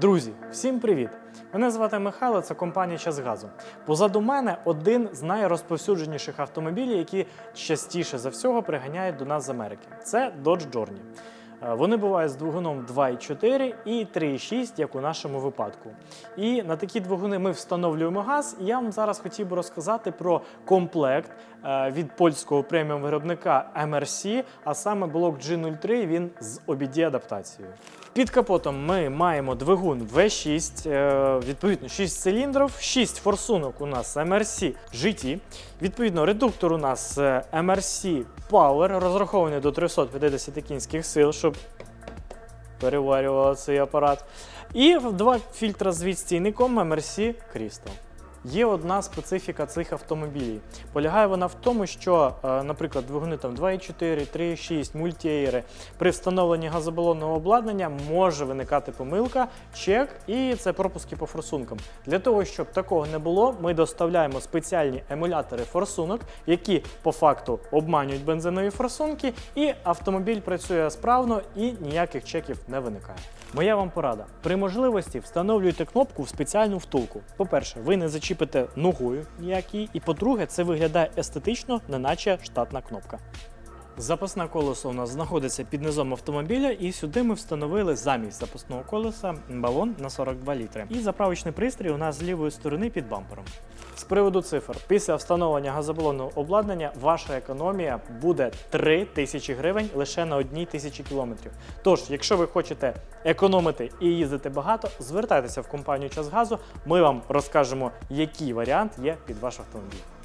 Друзі, всім привіт! Мене звати Михайло, це компанія Час Газу. Позаду мене один з найрозповсюдженіших автомобілів, які частіше за всього приганяють до нас з Америки. Це Dodge Journey. Е, Вони бувають з двигуном 2,4 і 3,6, як у нашому випадку. І на такі двигуни ми встановлюємо газ. І я вам зараз хотів би розказати про комплект е, від польського преміум виробника MRC, а саме блок G03, він з OBD адаптацією. Під капотом ми маємо двигун V6, е, відповідно 6 циліндрів, 6 форсунок у нас MRC GT. Відповідно, редуктор у нас е, MRC Power, розрахований до 350 кінських сил, щоб переварював цей апарат. І два фільтра з відстійником MRC Crystal. Є одна специфіка цих автомобілів. Полягає вона в тому, що, е, наприклад, двигуни там 2,4, 3,6, мультієри при встановленні газобалонного обладнання може виникати помилка, чек, і це пропуски по форсункам. Для того, щоб такого не було, ми доставляємо спеціальні емулятори форсунок, які по факту обманюють бензинові форсунки, і автомобіль працює справно і ніяких чеків не виникає. Моя вам порада. При можливості встановлюйте кнопку в спеціальну втулку. По-перше, ви не зачіпите ногою ніякій, і по-друге, це виглядає естетично, неначе штатна кнопка. Запасне колесо у нас знаходиться під низом автомобіля, і сюди ми встановили замість запасного колеса балон на 42 літри. І заправочний пристрій у нас з лівої сторони під бампером. З приводу цифр, після встановлення газобалонного обладнання ваша економія буде 3 тисячі гривень лише на одній тисячі кілометрів. Тож, якщо ви хочете економити і їздити багато, звертайтеся в компанію Час Газу. Ми вам розкажемо, який варіант є під ваш автомобіль.